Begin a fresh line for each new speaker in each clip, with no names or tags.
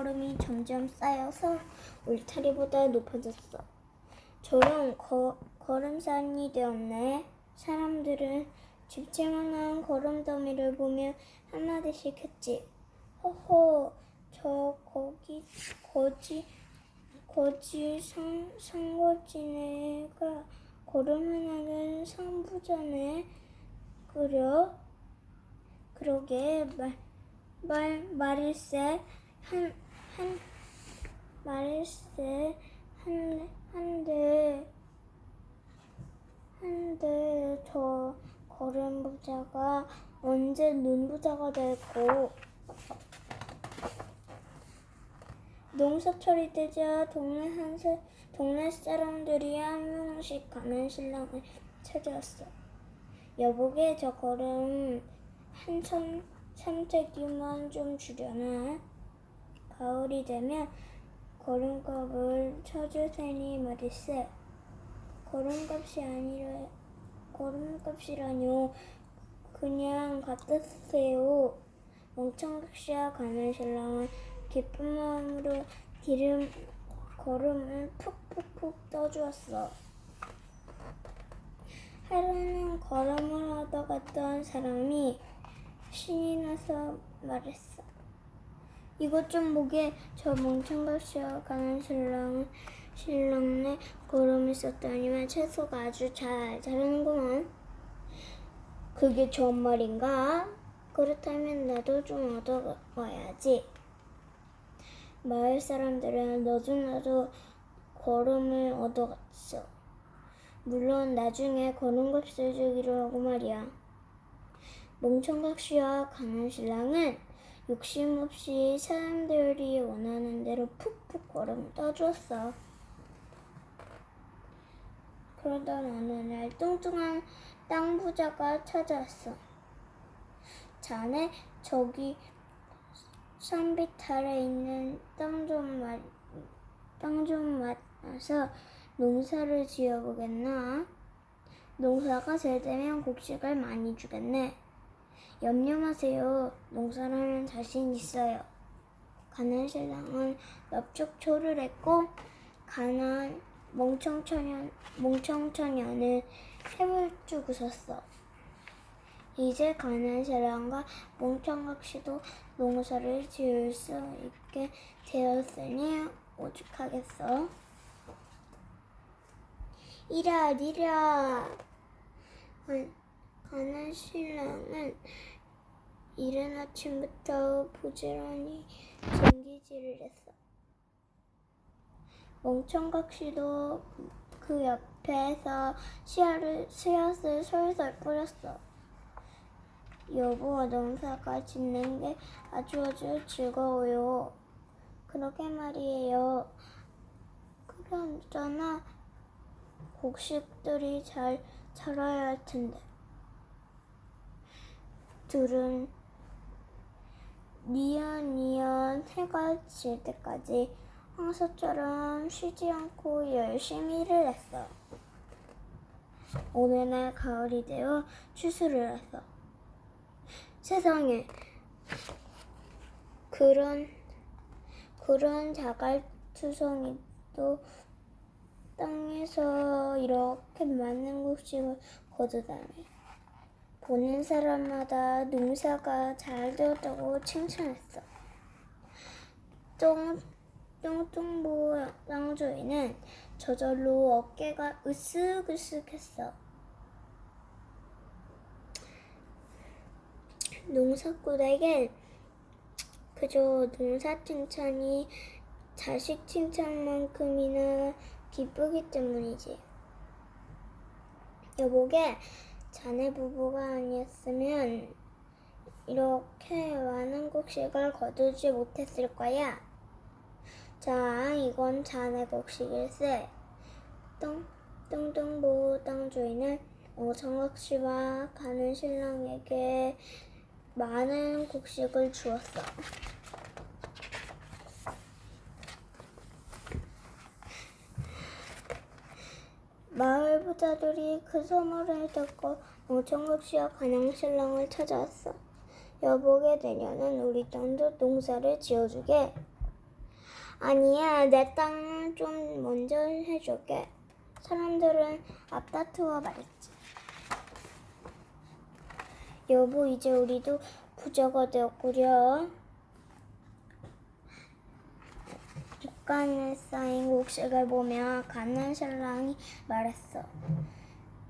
걸음이 점점 쌓여서 울타리보다 높아졌어. 저런 거, 걸음산이 되었네. 사람들은 집채만한 걸음더미를 보며 한마디씩 했지. 허허, 저 거기 거지 거지 상 상거지네가 걸음을 하는 상부자네. 그려? 그러게 말, 말 말일세 한 한 말일세 한 한데 한데 저 걸음 부자가 언제 눈 부자가 되고 농사철이 되자 동네 한 사, 동네 사람들이 한 명씩 가는 신랑을 찾아왔어. 여보게 저 걸음 한참 삼태기만 좀 주려나? 가을이 되면 걸음값을 쳐줄 테니 말일세. 걸음값이 아니라 걸음값이라뇨. 그냥 갖다 쓰세요. 멍청각시와 가는 신랑은 기쁜 마음으로 기름 걸음을 푹푹푹 떠주었어. 하루는 걸음을 하러 갔던 사람이 신이 나서 말했어. 이것 좀 보게 저 멍청각시와 가는 신랑은 신랑네 걸음이 썼더니만 채소가 아주 잘 자라는구만. 그게 좋은 말인가? 그렇다면 나도 좀 얻어와야지. 마을 사람들은 너도 나도 걸음을 얻어갔어. 물론 나중에 걸음값을 주기로 하고 말이야. 멍청각시와 가난 신랑은 욕심 없이 사람들이 원하는 대로 푹푹 걸음을 떠주었어. 그러던 어느 날 뚱뚱한 땅 부자가 찾아왔어. 자네 저기 산비탈에 있는 땅좀 마, 땅좀 만나서 농사를 지어보겠나? 농사가 잘 되면 곡식을 많이 주겠네. 염려 마세요. 농사를 하면 자신 있어요. 가난 신랑은 엽죽초를 했고 가난 멍청처년 멍청처년은 해물죽 웃었어. 이제 가난 신랑과 멍청각시도 농사를 지을 수 있게 되었으니 오죽하겠어. 이라 이라 가난 신랑은 이른 아침부터 부지런히 전기질을 했어. 멍청각시도 그 옆에서 씨앗을, 씨앗을 솔솔 뿌렸어. 여보, 농사가 짓는 게 아주 아주 즐거워요. 그러게 말이에요. 그러잖아. 곡식들이 잘 자라야 할 텐데. 둘은 니연니연 해가 질 때까지 황소처럼 쉬지 않고 열심히 일을 했어. 어느 날 가을이 되어 추수를 했어. 세상에 그런 그런 자갈투성이도 땅에서 이렇게 많은 곡식을 거두다니 보는 사람마다 농사가 잘 되었다고 칭찬했어. 똥 뚱뚱보 쌍조이는 저절로 어깨가 으쓱으쓱했어. 농사꾼에겐 그저 농사 칭찬이 자식 칭찬만큼이나 기쁘기 때문이지. 여보게 자네 부부가 아니었으면 이렇게 많은 곡식을 거두지 못했을 거야. 자, 이건 자네 곡식일세. 똥, 똥똥보 땅 주인은 엉청각시와 가는 신랑에게 많은 곡식을 주었어. 마을 부자들이 그 소문을 듣고 엉청각시와 가난 신랑을 찾아왔어. 여보게 내년은 우리 땅도 농사를 지어주게. 아니야, 내 땅을 좀 먼저 해줄게. 사람들은 앞다투어 말했지. 여보, 이제 우리도 부자가 되었구려. 옷간에 쌓인 곡식을 보며 가난 신랑이 말했어.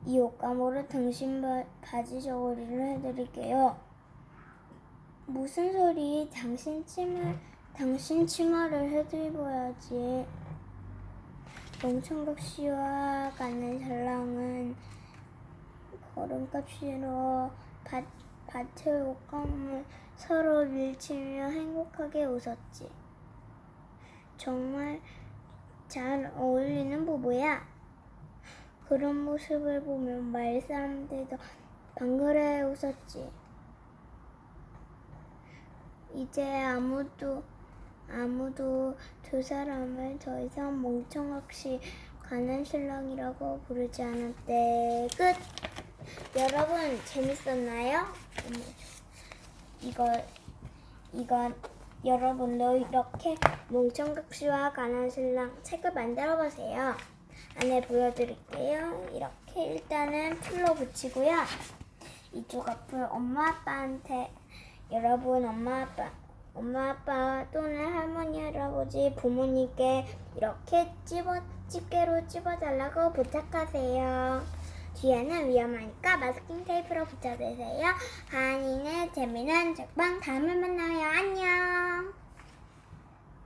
이 옷가모를 당신 바, 바지 저고리를 해드릴게요. 무슨 소리? 당신 치마, 당신 치마를 해드려야지. 농청각 씨와 가는 신랑은 걸음값으로 밭, 밭의 옷감을 서로 밀치며 행복하게 웃었지. 정말 잘 어울리는 부부야. 그런 모습을 보면 마을 사람들도 방글해 웃었지. 이제 아무도 아무도 두 사람을 더 이상 멍청없이 가난 신랑이라고 부르지 않았대. 끝. 여러분 재밌었나요? 이거 이거 여러분도 이렇게 멍청각시와 가난 신랑 책을 만들어 보세요. 안에 보여드릴게요. 이렇게 일단은 풀로 붙이고요. 이쪽 앞을 엄마 아빠한테 여러분 엄마 아빠 엄마 아빠 또는 할머니 할아버지 부모님께 이렇게 찝어 집게로 찝어달라고 부탁하세요. 뒤에는 위험하니까 마스킹 테이프로 붙여주세요. 하니는 재미난 책방 다음에 만나요. 안녕.